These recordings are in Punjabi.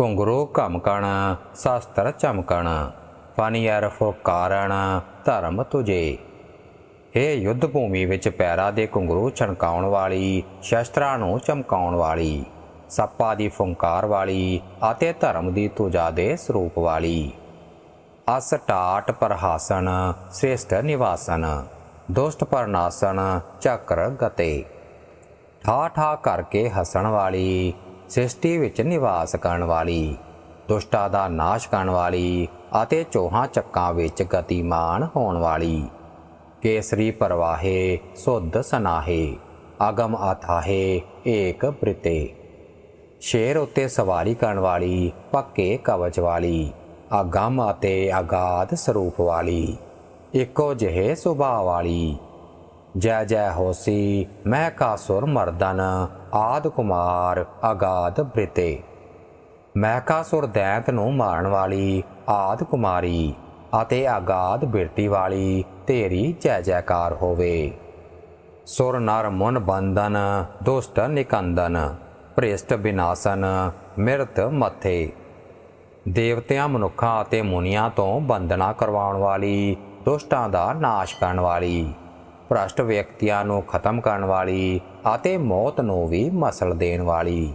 ਘੁੰਗਰੂ ਘਮਕਣ, ਸ਼ਸਤਰ ਚਮਕਣ ਫਨਿਯਰ ਫੁਕਾਰਣ ਧਰਮ ਤੁਜੇ। ਹੇ ਯੁੱਧ ਭੂਮੀ ਵਿੱਚ ਪੈਰਾਂ ਦੇ ਘੁੰਗਰੂ ਛਣਕਾਉਣ ਵਾਲੀ, ਸ਼ਸਤਰਾਂ ਨੂੰ ਚਮਕਾਉਣ ਵਾਲੀ, ਸੱਪਾ ਦੀ ਫੁੰਕਾਰ ਵਾਲੀ ਅਤੇ ਧਰਮ ਦੀ ਤੁਜਾ ਦੇ ਸਰੂਪ ਵਾਲੀ। ਅਸ ਟਾਟ ਪ੍ਰਹਾਸਨ, ਸ੍ਰੇਸ਼ਟ ਨਿਵਾਸਨ, ਦੁਸ਼ਟ ਪਰਨਾਸਨ, ਚੱਕਰ ਗਤੇ। ਠਾ ਠਾ ਕਰਕੇ ਹੱਸਣ ਵਾਲੀ ਸ੍ਰਿਸ਼ਟੀ ਵਿੱਚ ਨਿਵਾਸ ਕਰਨ ਵਾਲੀ, ਦੁਸ਼ਟਾਂ ਦਾ ਨਾਸ਼ ਕਰਨ ਵਾਲੀ ਅਤੇ ਚੋਹਾਂ ਚੱਕਾਂ ਵਿੱਚ ਗਤੀਮਾਨ ਹੋਣ ਵਾਲੀ। ਕੇਸਰੀ ਪਰਵਾਹੇ, ਸੁਧ ਸਨਾਹੇ, ਅਗਮ ਆਥਾਹੇ ਏਕ ਬ੍ਰਿਤੇ। ਸ਼ੇਰ ਉੱਤੇ ਸਵਾਰੀ ਕਰਨ ਵਾਲੀ, ਪੱਕੇ ਕਵਚ ਵਾਲੀ, ਅਗੰਮ ਅਤੇ ਅਗਾਧ ਸਰੂਪ ਵਾਲੀ, ਇੱਕੋ ਜਿਹੇ ਸੁਭਾਅ ਵਾਲੀ ਜੈ ਜੈ ਹੋਸੀ ਮੈਂ ਕਾਸੁਰ ਮਰਦਨ, ਆਦ ਕੁਮਾਰ, ਅਗਾਧ ਬ੍ਰਿਤੇ। ਮੈਕਾਸੁਰ ਦੈਂਤ ਨੂੰ ਮਾਰਨ ਵਾਲੀ, ਆਦ ਕੁਮਾਰੀ, ਅਤੇ ਆਗਾਦ ਬਿਰਤੀ ਵਾਲੀ ਤੇਰੀ ਜੈ ਜੈਕਾਰ ਹੋਵੇ। ਸੁਰ ਨਰ ਮਨ ਬੰਦਨ ਦੁਸ਼ਟ ਨਿਕੰਦਨ, ਭ੍ਰਿਸ਼ਟ ਵਿਨਾਸ਼ਨ ਮਿਰਤ ਮਥੇ। ਦੇਵਤਿਆਂ, ਮਨੁੱਖਾਂ ਅਤੇ ਮੁਨੀਆਂ ਤੋਂ ਬੰਦਨਾ ਕਰਵਾਉਣ ਵਾਲੀ, ਦੁਸ਼ਟਾਂ ਦਾ ਨਾਸ਼ ਕਰਨ ਵਾਲੀ। ਭ੍ਰਸ਼ਟ ਵਿਅਕਤੀਆਂ ਨੂੰ ਖਤਮ ਕਰਨ ਵਾਲੀ ਅਤੇ ਮੌਤ ਨੂੰ ਵੀ ਮਸਲ ਦੇਣ ਵਾਲੀ।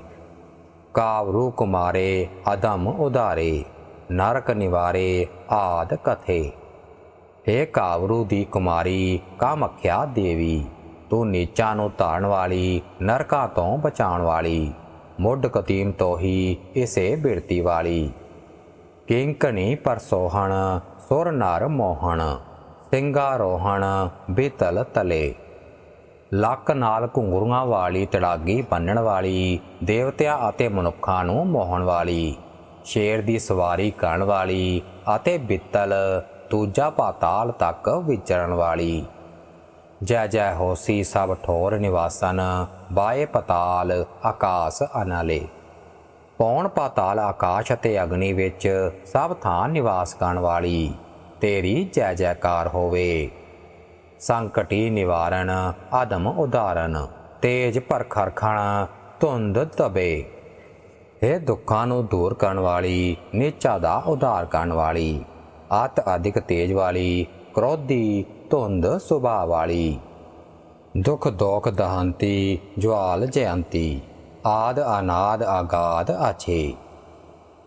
ਕਾਵਰੂ ਕੁਮਾਰੇ, ਅਦਮ ਉਧਾਰੇ, ਨਰਕ ਨਿਵਾਰੇ ਆਦ ਕਥੇ। ਹੇ ਕਾਵਰੂ ਦੀ ਕੁਮਾਰੀ, ਕਾਮਖਿਆ ਦੇਵੀ, ਤੂੰ ਨੀਚਾਂ ਨੂੰ ਧਾਰਨ ਵਾਲੀ, ਨਰਕਾਂ ਤੋਂ ਬਚਾਉਣ ਵਾਲੀ, ਮੁੱਢ ਕਤੀਮ ਤੋਂ ਹੀ ਇਸੇ ਬਿਰਤੀ ਵਾਲੀ। ਕਿੰਕਣੀ ਪਰਸੋਹਣ ਸੁਰ ਨਰ ਮੋਹਣ। ਸਿੰਗਾਰੋਹਣ ਬੀਤਲ ਤਲੇ। ਲੱਕ ਨਾਲ ਘੁੰਗਰੂਆਂ ਵਾਲੀ, ਤੜਾਗੀ ਬੰਨਣ ਵਾਲੀ, ਦੇਵਤਿਆਂ ਅਤੇ ਮਨੁੱਖਾਂ ਨੂੰ ਮੋਹਣ ਵਾਲੀ, ਸ਼ੇਰ ਦੀ ਸਵਾਰੀ ਕਰਨ ਵਾਲੀ ਅਤੇ ਬਿੱਤਲ ਦੂਜਾ ਪਾਤਾਲ ਤੱਕ ਵਿਚਰਨ ਵਾਲੀ। ਜੈ ਜੈ ਹੋਸੀ ਸਭ ਠੋਰ ਨਿਵਾਸਨ, ਬਾਏ ਪਤਾਲ ਆਕਾਸ ਅਨਾਲੇ। ਪੌਣ ਪਾਤਾਲ ਆਕਾਸ਼ ਅਤੇ ਅਗਨੀ ਵਿੱਚ ਸਭ ਥਾਂ ਨਿਵਾਸ ਕਰਨ ਵਾਲੀ। ਤੇਰੀ ਜੈ ਜੈਕਾਰ ਹੋਵੇ। ਸੰਕਟੀ ਨਿਵਾਰਨ ਆਦਮ ਉਦਾਰਨ ਤੇਜ ਪਰਖਰਖਣ ਧੁੰਦ ਤਬੇ ਇਹ ਦੁੱਖਾਂ ਨੂੰ ਦੂਰ ਕਰਨ ਵਾਲੀ, ਨੀਚਾ ਦਾ ਉਧਾਰ ਕਰਨ ਵਾਲੀ, ਅਤ ਅਧਿਕ ਤੇਜ ਵਾਲੀ, ਕ੍ਰੋਧੀ ਧੁੰਦ ਸੁਭਾਅ ਵਾਲੀ। ਦੁਖ ਦੋਖ ਦਹੰਤੀ ਜਵਾਲ ਜਯੰਤੀ, ਆਦ ਅਨਾਦ ਆਗਾਦ ਆਛੇ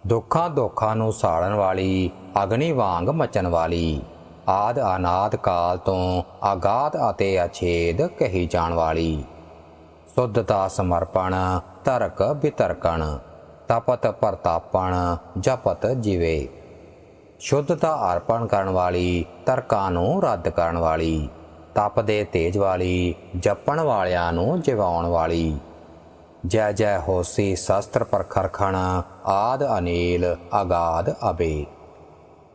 ਦੁੱਖਾਂ ਦੋਖਾਂ ਨੂੰ ਸਾੜਨ ਵਾਲੀ ਅਗਨੀ ਵਾਂਗ ਮਚਣ ਵਾਲੀ। ਆਦ ਅਨਾਦ ਕਾਲ ਤੋਂ ਆਗਾਦ ਅਤੇ ਅਛੇਦ ਕਹੀ ਜਾਣ ਵਾਲੀ। ਸੁੱਧਤਾ ਸਮਰਪਣ, ਤਰਕ ਬਿਤਰਕਣ, ਤਪਤ ਪ੍ਰਤਾਪਣ, ਜਪਤ ਜਿਵੇ। ਸ਼ੁੱਧਤਾ ਅਰਪਣ ਕਰਨ ਵਾਲੀ, ਤਰਕਾਂ ਨੂੰ ਰੱਦ ਕਰਨ ਵਾਲੀ। ਤਪ ਦੇ ਤੇਜ ਵਾਲੀ, ਜਪਣ ਵਾਲਿਆਂ ਨੂੰ ਜਿਵਾਉਣ ਵਾਲੀ। ਜੈ ਜੈ ਹੋਸੀ ਸ਼ਸਤਰ ਪ੍ਰਖਰਖਣ, ਆਦ ਅਨੀਲ, ਅਗਾਧ ਅਬੇ।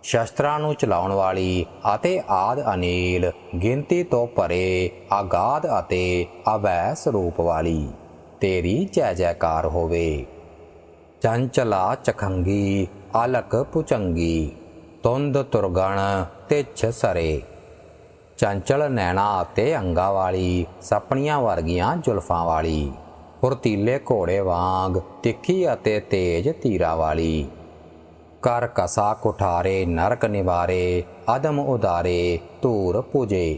ਸ਼ਸਤਰਾਂ ਨੂੰ ਚਲਾਉਣ ਵਾਲੀ ਅਤੇ ਆਦ ਅਨੀਲ, ਗਿਣਤੀ ਤੋਂ ਪਰੇ ਅਗਾਧ ਅਤੇ ਅਵੈਸ ਰੂਪ ਵਾਲੀ। ਤੇਰੀ ਜੈ ਜੈਕਾਰ ਹੋਵੇ। ਚੰਚਲਾ ਚਖੰਗੀ ਆਲਕ ਪੁਚੰਗੀ, ਤੁੰਦ ਤੁਰਗਣ ਤਿਛ ਸਰੇ। ਚੰਚਲ ਨੈਣਾ ਅਤੇ ਅੰਗਾ ਵਾਲੀ ਸਪਣੀਆਂ ਵਰਗੀਆਂ ਜ਼ੁਲਫਾਂ ਵਾਲੀ। ਫੁਰਤੀਲੇ ਘੋੜੇ ਵਾਂਗ ਤਿੱਖੀ ਅਤੇ ਤੇਜ ਤੀਰਾ ਵਾਲੀ। ਕਰ ਕਸਾ ਕੁਠਾਰੇ, ਨਰਕ ਨਿਵਾਰੇ, ਅਦਮ ਉਦਾਰੇ, ਧੂਰ ਪੂਜੇ।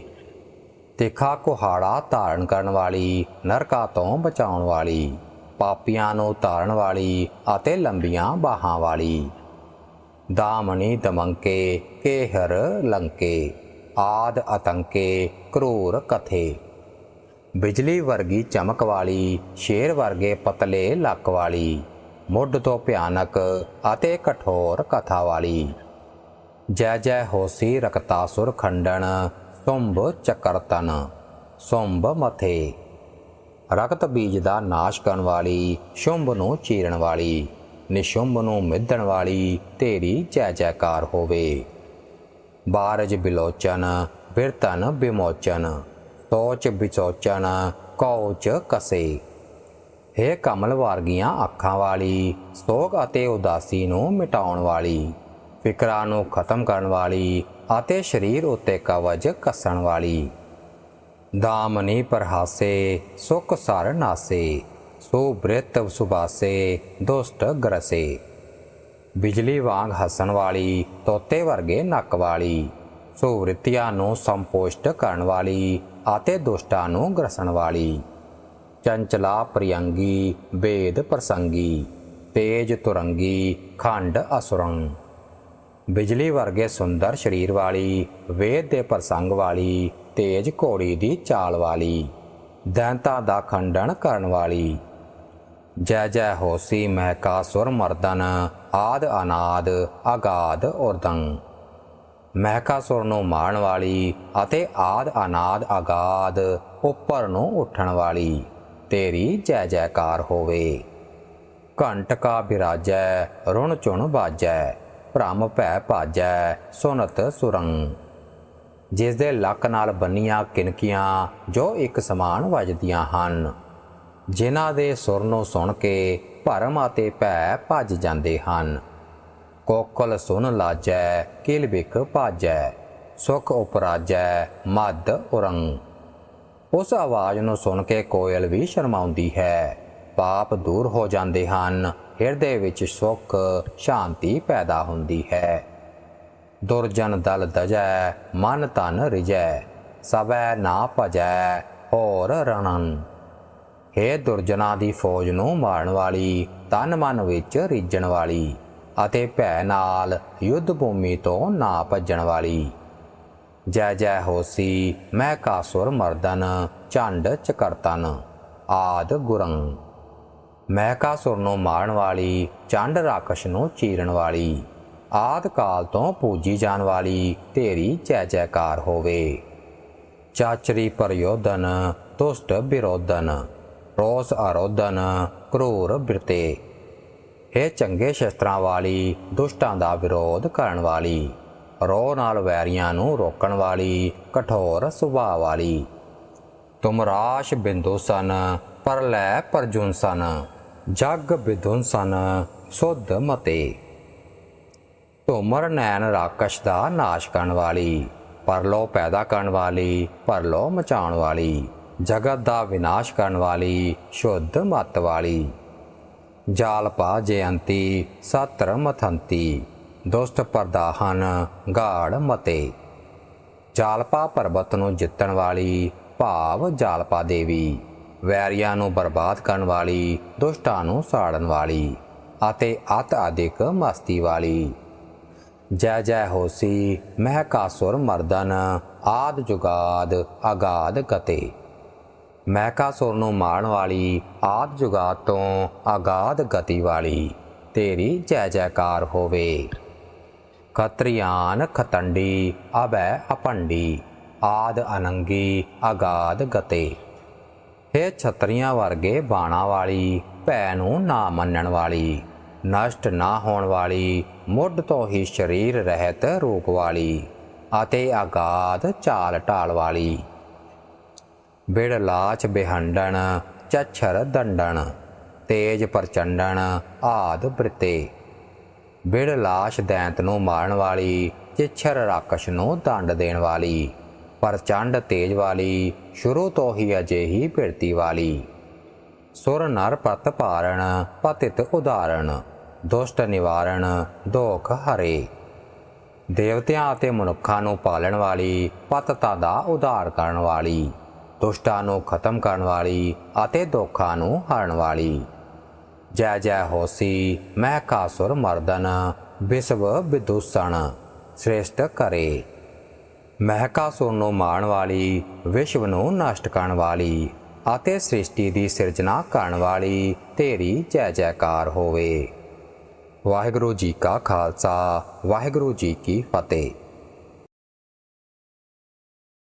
ਤਿੱਖਾ ਕੁਹਾੜਾ ਧਾਰਨ ਕਰਨ ਵਾਲੀ, ਨਰਕਾਂ ਤੋਂ ਬਚਾਉਣ ਵਾਲੀ, ਪਾਪੀਆਂ ਨੂੰ ਧਾਰਨ ਵਾਲੀ ਅਤੇ ਲੰਬੀਆਂ ਬਾਹਾਂ ਵਾਲੀ। ਦਾਮਣੀ ਦਮੰਕੇ, ਕੇਹਰ ਲੰਕੇ, ਆਦ ਅਤੰਕੇ, ਕਰੂਰ ਕਥੇ। ਬਿਜਲੀ ਵਰਗੀ ਚਮਕ ਵਾਲੀ, ਸ਼ੇਰ ਵਰਗੇ ਪਤਲੇ ਲੱਕ ਵਾਲੀ। ਮੁੱਢ ਤੋਂ ਭਿਆਨਕ ਅਤੇ ਕਠੋਰ ਕਥਾ ਵਾਲੀ। ਜੈ ਜੈ ਹੋਸੀ ਰਕਤਾਸੁਰ ਖੰਡਣ, ਸੁੰਭ ਚਕਰਤਨ ਸੁੰਭ ਮਥੇ। ਰਕਤ ਬੀਜ ਦਾ ਨਾਸ਼ ਕਰਨ ਵਾਲੀ, ਸ਼ੁੰਭ ਨੂੰ ਚੀਰਨ ਵਾਲੀ, ਨਿਸ਼ੁੰਭ ਨੂੰ ਮਿੱਧਣ ਵਾਲੀ ਤੇਰੀ ਜੈ ਜੈਕਾਰ ਹੋਵੇ। ਬਾਰਜ ਬਿਲੋਚਨ, ਬਿਰਤਨ ਬਿਮੋਚਨ, ਸੋਚ ਵਿਚੋਚਨ ਕੌਚ ਕਸੇ। ਇਹ ਕਮਲ ਵਰਗੀਆਂ ਅੱਖਾਂ ਵਾਲੀ, ਸੋਗ ਅਤੇ ਉਦਾਸੀ ਨੂੰ ਮਿਟਾਉਣ ਵਾਲੀ, ਫਿਕਰਾਂ ਨੂੰ ਖਤਮ ਕਰਨ ਵਾਲੀ ਅਤੇ ਸਰੀਰ ਉੱਤੇ ਕਵਜ ਕੱਸਣ ਵਾਲੀ। ਦਾਮਨੀ ਪਰਹਾਸੇ, ਸੁਖ ਸਰ ਨਾਸੇ ਸੋ ਬ੍ਰਿਤ ਸੁਬਾਸੇ ਦੁਸ਼ਟ ਗਰਸੇ। ਬਿਜਲੀ ਵਾਂਗ ਹੱਸਣ ਵਾਲੀ, ਤੋਤੇ ਵਰਗੇ ਨੱਕ ਵਾਲੀ, ਸੁਵ੍ਰਿਤੀਆਂ ਨੂੰ ਸੰਪੋਸ਼ਟ ਕਰਨ ਵਾਲੀ ਅਤੇ ਦੁਸ਼ਟਾਂ ਨੂੰ ਗਰਸਣ ਵਾਲੀ। ਚੰਚਲਾ ਪ੍ਰਿਯੰਗੀ, ਵੇਦ ਪ੍ਰਸੰਗੀ, ਤੇਜ ਤੁਰੰਗੀ, ਖੰਡ ਅਸੁਰੰ। ਬਿਜਲੀ ਵਰਗੇ ਸੁੰਦਰ ਸਰੀਰ ਵਾਲੀ, ਵੇਦ ਦੇ ਪ੍ਰਸੰਗ ਵਾਲੀ, ਤੇਜ ਘੋੜੀ ਦੀ ਚਾਲ ਵਾਲੀ, ਦੈਂਤਾਂ ਦਾ ਖੰਡਨ ਕਰਨ ਵਾਲੀ। ਜੈ ਜੈ ਹੋਸੀ ਮਹਿਕਾਸੁਰ ਮਰਦਨ, ਆਦ ਅਨਾਦ ਅਗਾਦ ਉਰਦੰ। ਮਹਿਕਾਸੁਰ ਨੂੰ ਮਾਰਨ ਵਾਲੀ ਅਤੇ ਆਦ ਅਨਾਦ ਅਗਾਦ ਉੱਪਰ ਨੂੰ ਉੱਠਣ ਵਾਲੀ। ਤੇਰੀ ਜੈ ਜੈਕਾਰ ਹੋਵੇ। ਘੰਟਕਾ ਬਿਰਾਜੈ, ਰੁਣ ਚੁਣ ਬਾਜੈ, ਭ੍ਰਮ ਭੈ ਭਾਜੈ, ਸੁਨਤ ਸੁਰੰਗ ਜਿਸ ਦੇ ਲੱਕ ਨਾਲ ਬੰਨੀਆਂ ਕਿਨਕੀਆਂ, ਜੋ ਇੱਕ ਸਮਾਨ ਵੱਜਦੀਆਂ ਹਨ। ਜਿਨ੍ਹਾਂ ਦੇ ਸੁਰ ਨੂੰ ਸੁਣ ਕੇ ਭਰਮ ਅਤੇ ਭੈ ਭੱਜ ਜਾਂਦੇ ਹਨ। ਕੋਕਲ ਸੁਨ ਲਾਜੈ ਕਿਲਬਿਕ ਭਾਜੈ, ਸੁਖ ਉਪਰਾਜੈ ਮਦ ਉਰੰਗ ਉਸ ਆਵਾਜ਼ ਨੂੰ ਸੁਣ ਕੇ ਕੋਇਲ ਵੀ ਸ਼ਰਮਾਉਂਦੀ ਹੈ। ਪਾਪ ਦੂਰ ਹੋ ਜਾਂਦੇ ਹਨ। ਹਿਰਦੇ ਵਿੱਚ ਸੁੱਖ, ਸ਼ਾਂਤੀ ਪੈਦਾ ਹੁੰਦੀ ਹੈ। ਦੁਰਜਨ ਦਲ ਦਜੈ, ਮਨ ਤਨ ਰਿਜੈ, ਸਵੈ ਨਾ ਭਜੈ, ਹੋਰ ਰਣਨ। ਹੇ ਦੁਰਜਨਾਂ ਦੀ ਫੌਜ ਨੂੰ ਮਾਰਨ ਵਾਲੀ, ਤਨ ਮਨ ਵਿੱਚ ਰਿੱਝਣ ਵਾਲੀ, ਅਤੇ ਭੈ ਨਾਲ ਯੁੱਧ ਭੂਮੀ ਤੋਂ ਨਾ ਭੱਜਣ ਵਾਲੀ। ਜੈ ਜੈ ਹੋਸੀ ਮੈਂ ਕਾਸੁਰ ਮਰਦਨ, ਝੰਡ ਚਕਰਤਨ ਆਦ ਗੁਰੰ। ਮੈਂ ਕਾਸੁਰ ਨੂੰ ਮਾਰਨ ਵਾਲੀ, ਚੰਡ ਰਾਕਸ਼ ਨੂੰ ਚੀਰਨ ਵਾਲੀ, ਆਦ ਕਾਲ ਤੋਂ ਪੂਜੀ ਜਾਣ ਵਾਲੀ, ਤੇਰੀ ਜੈ ਜੈਕਾਰ ਹੋਵੇ। ਚਾਚਰੀ ਪਰਯੋਧਨ, ਦੁਸ਼ਟ ਵਿਰੋਧਨ ਰੋਸ ਅਰੋਧਨ, ਕਰੂਰ ਬਿਰਤੇ। ਇਹ ਚੰਗੇ ਸ਼ਸਤਰਾਂ ਵਾਲੀ, ਦੁਸ਼ਟਾਂ ਦਾ ਵਿਰੋਧ ਕਰਨ ਵਾਲੀ ਰੋਹ ਨਾਲ ਵੈਰੀਆਂ ਨੂੰ ਰੋਕਣ ਵਾਲੀ ਕਠੋਰ ਸੁਭਾਅ ਵਾਲੀ। ਤੁਮ ਰਾਸ਼ ਬਿੰਦੁਸਨ ਪਰਲੈ ਪਰਜੁਨਸਨ ਜਗ ਵਿਧੁਨਸਨ ਸੁਧ ਮਤੇ। ਤੁਮਰ ਨੈਣ ਰਾਕਸ਼ ਦਾ ਨਾਸ਼ ਕਰਨ ਵਾਲੀ, ਪਰਲੋ ਪੈਦਾ ਕਰਨ ਵਾਲੀ, ਪਰਲੋ ਮਚਾਉਣ ਵਾਲੀ, ਜਗਤ ਦਾ ਵਿਨਾਸ਼ ਕਰਨ ਵਾਲੀ, ਸ਼ੁੱਧ ਮਤ ਵਾਲੀ। ਜਾਲਪਾ ਜਯੰਤੀ ਸਤਰ ਮਥੰਤੀ ਦੁਸ਼ਟ ਦੁਸਤ ਪਰਦਾਹਨ ਗਾੜ ਮਤੇ। ਜਾਲਪਾ ਪਰਬਤ ਨੂੰ ਜਿੱਤਣ ਵਾਲੀ, ਭਾਵ ਜਾਲਪਾ ਦੇਵੀ। ਵੈਰੀਆਂ ਨੂੰ ਬਰਬਾਦ ਕਰਨ ਵਾਲੀ, ਦੁਸ਼ਟਾਂ ਨੂੰ ਸਾੜਨ ਵਾਲੀ, ਅਤੇ ਅਤ ਅਧਿਕ ਮਸਤੀ ਵਾਲੀ। ਜੈ ਜੈ ਹੋਸੀ, ਮਹਿ ਕਾਸੁਰ ਮਰਦਨ, ਆਦ ਜੁਗਾਦ, ਅਗਾਦ ਗਤੇ। ਮਹਿਕਾਸੁਰ ਨੂੰ ਮਾਰਨ ਵਾਲੀ, ਆਦ ਜੁਗਾਦ ਤੋਂ ਅਗਾਧ ਗਤੀ ਵਾਲੀ। ਤੇਰੀ ਜੈ ਜੈਕਾਰ ਹੋਵੇ। ਖਤਰੀਆਨ ਖਤੰਡੀ, ਅਬੈ ਅਪੰਡੀ, ਆਦ ਅਨੰਗੀ ਆਗਾਦ ਗਤੇ। ਇਹ ਛਤਰੀਆਂ ਵਰਗੇ ਬਾਣਾ ਵਾਲੀ ਭੈ ਨੂੰ ਨਾ ਮੰਨਣ ਵਾਲੀ, ਨਸ਼ਟ ਨਾ ਹੋਣ ਵਾਲੀ, ਮੁੱਢ ਤੋਂ ਹੀ ਸਰੀਰ ਰਹਿਤ ਰੂਪ ਵਾਲੀ, ਅਤੇ ਅਗਾਧ ਚਾਲ ਢਾਲ ਵਾਲੀ। ਬਿੜ ਲਾਚ ਬਿਹੰਡਣ, ਚੱਛਰ ਦੰਡਣ, ਤੇਜ ਪ੍ਰਚੰਡਣ, ਆਦ ਬ੍ਰਿਤੇ। ਬਿੜ ਲਾਸ਼ ਦੈਂਤ ਨੂੰ ਮਾਰਨ ਵਾਲੀ, ਚਿੱਛਰ ਰਾਕਸ਼ ਨੂੰ ਦੰਡ ਦੇਣ ਵਾਲੀ ਪ੍ਰਚੰਡ ਤੇਜ ਵਾਲੀ, ਸ਼ੁਰੂ ਤੋਂ ਹੀ ਅਜਿਹੀ ਭਿਰਤੀ ਵਾਲੀ। ਸੁਰ ਨਰ ਪਤ ਪਾਰਣ ਪਤਿਤ ਉਦਾਹਰਣ, ਦੁਸ਼ਟ ਨਿਵਾਰਣ, ਦੋਖ ਹਰੇ। ਦੇਵਤਿਆਂ ਅਤੇ ਮਨੁੱਖਾਂ ਨੂੰ ਪਾਲਣ ਵਾਲੀ, ਪਤਤਾ ਦਾ ਉਧਾਰ ਕਰਨ ਵਾਲੀ, ਦੁਸ਼ਟਾਂ ਨੂੰ ਖਤਮ ਕਰਨ ਵਾਲੀ ਅਤੇ ਦੁੱਖਾਂ ਨੂੰ ਹਰਨ ਵਾਲੀ। ਜੈ ਜੈ ਹੋਸੀ ਮੈਂ ਕਾਸੁਰ ਮਰਦਨ ਵਿਸਵ ਵਿਦੂਸਣ ਸ੍ਰੇਸ਼ਟ ਕਰੇ ਮਹਿਕਾਸੁਰ ਨੂੰ ਮਾਰਨ ਵਾਲੀ, ਵਿਸ਼ਵ ਨੂੰ ਨਸ਼ਟ ਕਰਨ ਵਾਲੀ, ਅਤੇ ਸ੍ਰਿਸ਼ਟੀ ਦੀ ਸਿਰਜਣਾ ਕਰਨ ਵਾਲੀ, ਤੇਰੀ ਜੈ ਜੈਕਾਰ ਹੋਵੇ। ਵਾਹਿਗੁਰੂ ਜੀ ਕਾ ਖਾਲਸਾ, ਵਾਹਿਗੁਰੂ ਜੀ ਕੀ ਫਤਿਹ।